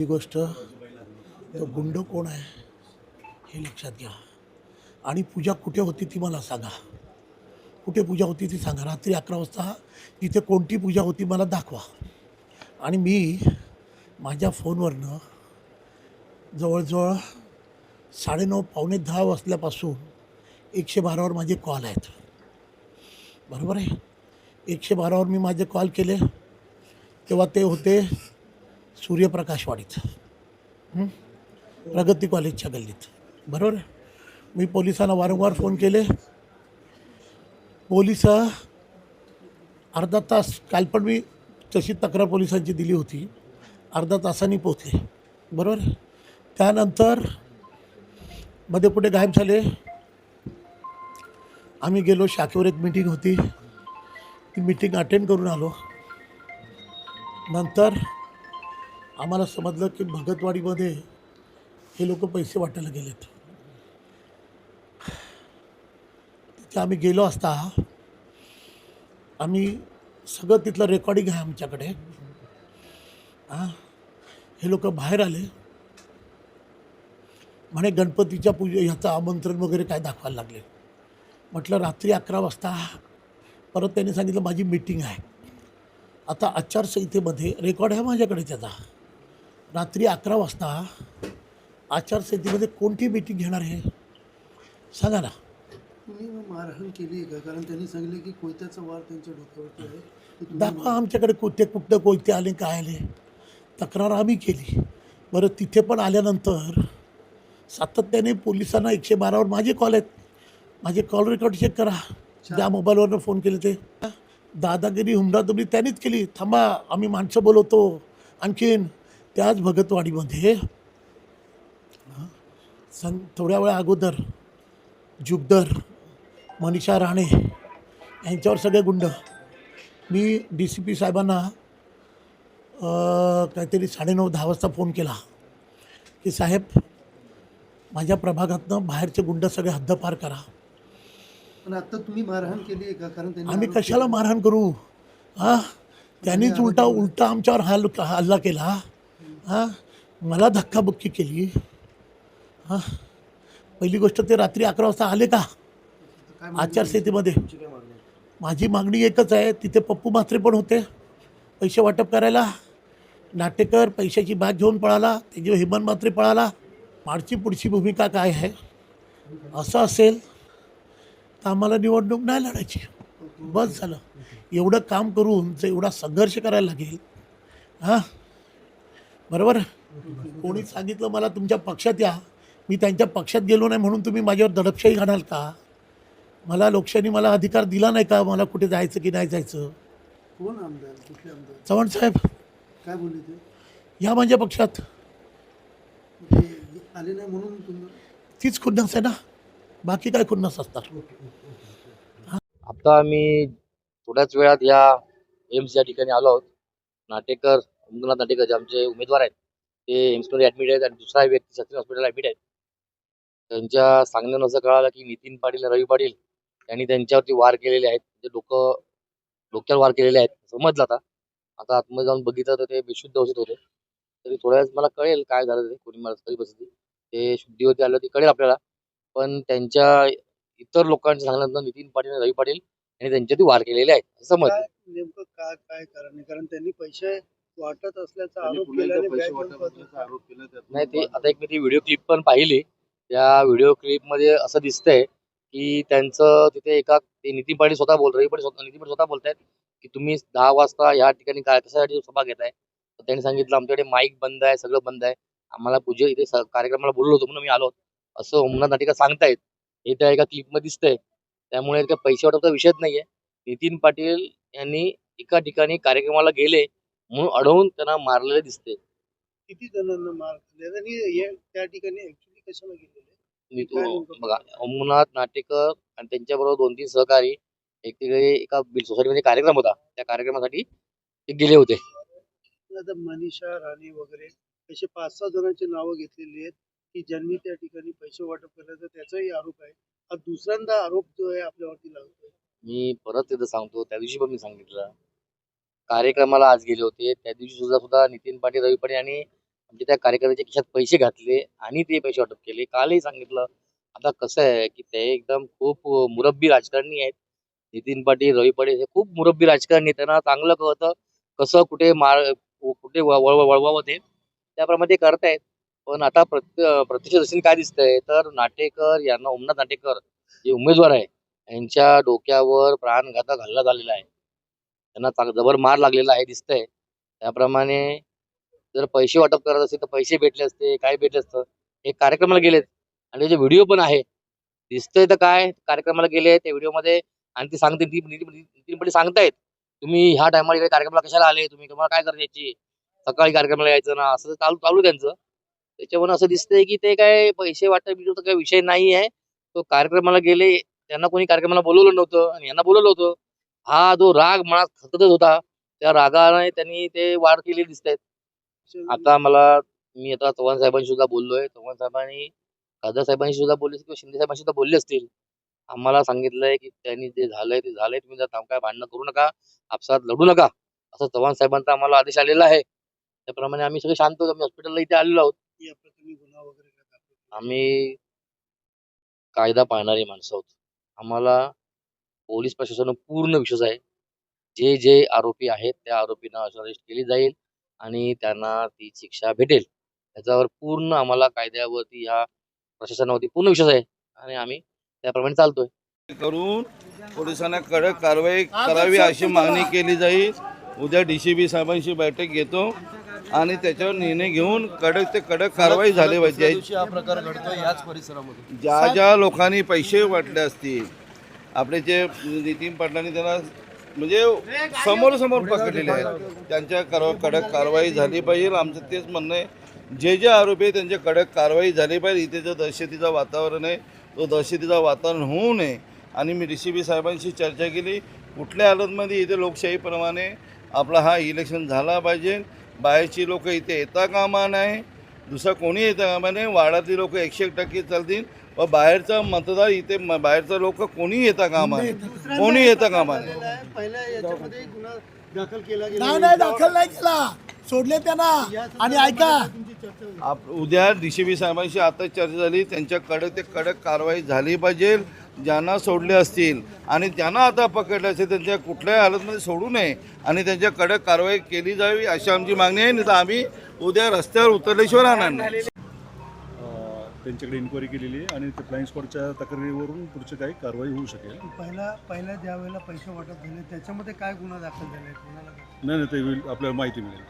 ही गोष्ट तो गुंड कोण आहे हे लक्षात घ्या. आणि पूजा कुठे होती ती मला सांगा. कुठे पूजा होती ती सांगा. रात्री अकरा वाजता तिथे कोणती पूजा होती मला दाखवा. आणि मी माझ्या फोनवरनं जवळजवळ साडेनऊ पावणे दहा वाजल्यापासून एकशे बारावर माझे कॉल आहेत. बरोबर आहे? एकशे बारावर मी माझे कॉल केले. तेव्हा ते होते सूर्यप्रकाशवाडीत. हं? प्रगती कॉलेजच्या गल्लीत. बरोबर? आहे मी पोलिसांना वारंवार फोन केले. पोलीस अर्धा तास काल पण मी तशी तक्रार पोलिसांची दिली होती. अर्धा तासांनी पोचले बरोबर? आहे त्यानंतरमध्ये पुढे गायब झाले. आम्ही गेलो शाखेवर एक मीटिंग होती. ती मीटिंग अटेंड करून आलो. नंतर आम्हाला समजलं की भगतवाडीमध्ये हे लोक पैसे वाटायला गेलेत. तिथे आम्ही गेलो असता आम्ही सगळं तिथलं रेकॉर्डिंग आहे आमच्याकडे. हां हे लोक बाहेर आले. म्हणे गणपतीच्या पूजे ह्याचं आमंत्रण वगैरे काय दाखवायला लागले. म्हटलं रात्री अकरा वाजता परत त्यांनी सांगितलं माझी मीटिंग आहे. आता आचारसंहितेमध्ये रेकॉर्ड आहे माझ्याकडे त्याचा. रात्री अकरा वाजता आचारसंहितेमध्ये कोणती मीटिंग घेणार आहे सांगा ना. तुम्ही मारहाण केली का? कारण त्यांनी सांगितले की कोयत्याचा वार त्यांच्या डोक्यावरती आहे. दाखवा आमच्याकडे कोणते कुठं कोणते आले काय आले. तक्रार आम्ही केली. बरं तिथे पण आल्यानंतर सातत्याने पोलिसांना एकशे बारावर माझे कॉल आहेत. माझे कॉल रेकॉर्ड चेक करा. ज्या मोबाईलवरनं फोन केले ते. दादागिरी हुमडादुमडी त्यांनीच केली. थांबा आम्ही माणसं बोलवतो. आणखीन त्याच भगतवाडीमध्ये सं थोड्या वेळा अगोदर जुगदर मनीषा राणे यांच्यावर सगळे गुंड. मी डी सी पी साहेबांना काहीतरी साडेनऊ दहा वाजता फोन केला की साहेब माझ्या प्रभागातनं बाहेरचे गुंड सगळे हद्दपार करा. पण आता तुम्ही मारहाण केली आहे का? कारण आम्ही कशाला मारहाण करू? हां? त्यांनीच उलटा उलटा आमच्यावर हल हल्ला केला. हां मला धक्काबुक्की केली. हां पहिली गोष्ट ते रात्री अकरा वाजता आले का? आचारसंहितेमध्ये. माझी मागणी एकच आहे तिथे पप्पू म्हात्रे पण होते. पैसे वाटप करायला नाटेकर पैशाची बॅग घेऊन पळाला त्याची हेमंत म्हात्रे पळाला. माडची पुढची भूमिका काय आहे? असं असेल तर आम्हाला निवडणूक नाही लढायची. बस झालं. एवढं काम करून जर एवढा संघर्ष करायला लागेल हां बरोबर? कोणी सांगितलं मला तुमच्या पक्षात या मी त्यांच्या पक्षात गेलो नाही म्हणून तुम्ही माझ्यावर दडपशाही घालाल का? मला लोकशाही मला अधिकार दिला नाही का? मला कुठे जायचं की नाही जायचं? कोण आमदार? कुठले आमदार? चव्हाण साहेब. काय बोलले ते? या माझ्या पक्षात. ते आले नाही म्हणून तुम्ही? तीच खुन्नस आहे ना? बाकी काय खुन्नस असतात आता आम्ही थोड्याच वेळात या एम्स या ठिकाणी आलो आहोत. नाटेकर उमरनाथ नाटेकर जे आमचे उमेदवार आहेत ते एम्समध्ये ऍडमिट आहेत आणि दुसरा व्यक्ती सचिन हॉस्पिटल ऍडमिट आहेत त्यांच्या सांगण्यानं असं कळालं की नितीन पाटील रवी पाटील यांनी त्यांच्यावरती वार केलेले आहेत. म्हणजे डोकं डोक्यावर वार केलेले आहेत. समजलं आता. आता आतमध्ये जाऊन बघितलं तर ते बेशुद्ध अवस्थेत होते. तरी थोड्या वेळेस मला कळेल काय झालं ते कोणी मला कधी बसली. ते शुद्धीवरती आलं ते कळेल आपल्याला. पण त्यांच्या इतर लोकांच्या सांगण्यानंतर नितीन पाटील आणि रवी पाटील यांनी त्यांच्यावरती वार केलेले आहेत. असं समजलं नेमकं काय काय कारण कारण त्यांनी पैसे वाटत असल्याचा आरोप केला आणि बॅग घेऊन पळत नाही ते आता एक मी ती व्हिडिओ क्लिप पण पाहिली. त्या व्हिडिओ क्लिपमध्ये असं दिसतंय की त्यांचं तिथे एका ते नितीन पाटील स्वतः बोल रवी पाटील स्वतः नितीन पाटील स्वतः बोलतायत की तुम्ही दहा वाजता या ठिकाणी काय कशासाठी सभा घेताय? तर त्यांनी सांगितलं आमच्याकडे माईक बंद आहे सगळं बंद आहे. आम्हाला पूजे इथे स- कार्यक्रमाला बोललो होतो म्हणून मी आलो असं ओमनाथ नाटिका सांगतायत. हे त्या एका क्लिपमध्ये दिसतंय. त्यामुळे पैसे वाटपचा विषयच नाहीये. नितीन पाटील यांनी एका ठिकाणी कार्यक्रमाला गेले. म्हणून अडवून त्यांना मारलेले दिसते. किती जणांना मार आणि हे त्या ठिकाणी ऍक्च्युली कशाला गेलेले? मी काय तो नेमकं बघा ओमनाथ नाटेकर आणि त्यांच्याबरोबर दोन तीन सहकारी एक तिकडे एका बिल सोसायटीमध्ये कार्यक्रम होता. त्या कार्यक्रमासाठी ते गेले होते. आता मनीषा राणे वगैरे असे पाच सहा जणांची नावं घेतलेली आहेत की ज्यांनी त्या ठिकाणी पैसे वाटप केलं तर त्याचाही आरोप आहे. हा दुसऱ्यांदा आरोप जो आहे आपल्यावरती लागतोय मी परत तिथं सांगतो. त्या दिवशी पण मी सांगितलं. कार्यक्रमाला आज गेले होते. त्या दिवशी सुद्धा सुद्धा नितीन पाटील रवी पाटील आणि म्हणजे त्या कार्यकर्त्याच्या खिशात पैसे घातले आणि ते पैसे वाटप केले. कालही सांगितलं. आता कसं आहे की ते एकदम खूप मुरब्बी राजकारणी आहेत. नितीन पाटील रवी पाटील हे खूप मुरब्बी राजकारणी त्यांना चांगलं कळतं कसं कुठे मार कुठे वळवावं ते. त्याप्रमाणे ते करतायत. पण आता प्रत्य प्रत्यक्ष दर्शनी काय दिसतंय? तर नाटेकर यांना ओमनाथ नाटेकर जे उमेदवार आहे यांच्या डोक्यावर प्राणघातक हल्ला झालेला आहे. त्यांना चांग- जबर मार लागलेला आहे दिसतंय. त्याप्रमाणे जर पैसे वाटप करत असेल तर पैसे भेटले असते काय भेटले असतं हे कार्यक्रमाला गेलेत. आणि त्याचे व्हिडिओ पण आहे दिसतंय तर काय कार्यक्रमाला गेले त्या व्हिडिओमध्ये आणि ते सांगते नितीन सांगतायत तुम्ही ह्या टायमाला इकडे कार्यक्रमाला कशाला आले? तुम्ही तुम्हाला काय करायची? सकाळी कार्यक्रमाला यायचं ना? असं चालू चालू त्यांचं. त्याच्यामुळे असं दिसतंय की ते काय पैसे वाटप काही विषय नाही आहे तो कार्यक्रमाला गेले त्यांना कोणी कार्यक्रमाला बोलवलं नव्हतं आणि यांना बोलवलं होतं. हा जो राग मनात खततच होता त्या रागाने त्यांनी ते वाढ केली दिसत आता मला मी आता चव्हाण साहेबांशी सुद्धा बोललोय. चव्हाण साहेबांनी खासदार साहेबांशी सुद्धा बोलले असतील किंवा शिंदे साहेबांशी सुद्धा बोलले असतील. आम्हाला सांगितलंय की त्यांनी जे झालंय ते झालंय. तुम्ही जर थांब काय भांडणं करू नका आपसात लढू नका. असं चव्हाण साहेबांचा आम्हाला आदेश आलेला आहे. त्याप्रमाणे आम्ही सगळे शांत होतो. आम्ही हॉस्पिटलला इथे आलेलो आहोत? आम्ही कायदा पाळणारी माणसं आहोत. आम्हाला पोलीस प्रशासनावर पूर्ण विश्वास आहे. जे जे आरोपी आहेत त्या आरोपींना अरेस्ट केली जाईल आणि त्यांना ती शिक्षा भेटेल. त्याच्यावर पूर्ण आम्हाला कायद्यावरती ह्या प्रशासनावरती पूर्ण विश्वास आहे आणि आम्ही त्याप्रमाणे चालतोय. करून पोलिसांना कडक कारवाई करावी अशी मागणी केली जाईल. उद्या डी सी बी साहेबांशी बैठक घेतो आणि त्याच्यावर निर्णय घेऊन कडक ते कडक कारवाई झाली पाहिजे. दिवशी हा प्रकार घडतोय याच परिसरामध्ये. ज्या ज्या लोकांनी पैसे वाटले असतील आपले जे नितीन पाटलांनी त्यांना म्हणजे समोर समोर पकडलेले आहेत. त्यांच्या कर कडक कारवाई झाली पाहिजे. आमचं तेच म्हणणं आहे. जे जे आरोपी आहे त्यांच्या कडक कारवाई झाली पाहिजे. इथे जो दहशतीचं वातावरण आहे तो दहशतीचं वातावरण होऊ नये. आणि मी डी सी बी साहेबांशी चर्चा केली. कुठल्या हालतमध्ये इथे लोकशाहीप्रमाणे आपला हा इलेक्शन झाला पाहिजे? बाहेरची लोक इथे येता कामा नाही दुसरं कोणी येता कामा नाही वाड्यातली लोक एकशे एक टक्के चालतील. बाहेरचा मतदार इथे बाहेरचा लोक कोणी येता कामा नाही कोणी येता. कामा. पहिल्या याच्यामध्ये गुन्हा दाखल केला गेला. नाही नाही दाखल नाही केला. सोडले त्यांना. आणि ऐका. उद्या डी सी बी साहेबांशी आता चर्चा झाली. त्यांच्या कडक ते कडक कारवाई झाली पाहिजे. ज्यांना सोडले असतील आणि ज्यांना आता पकडले असेल त्यांच्या कुठल्याही हालतमध्ये सोडू नये आणि त्यांच्या कडक कारवाई केली जावी अशी आमची मागणी आहे. नाही तर आम्ही उद्या रस्त्यावर उतरल्याशिवाय राहणार नाही. त्यांच्याकडे इन्क्वायरी केलेली आहे आणि ते फ्लाईंग स्पॉटच्या तक्रारीवरून पुढची काही कारवाई होऊ शकेल. पहिला पहिल्या ज्या वेळेला पैसे वाटप झाले त्याच्यामध्ये काय गुन्हा दाखल झाले? कोणाला नाही नाही ते आपल्याला माहिती मिळेल.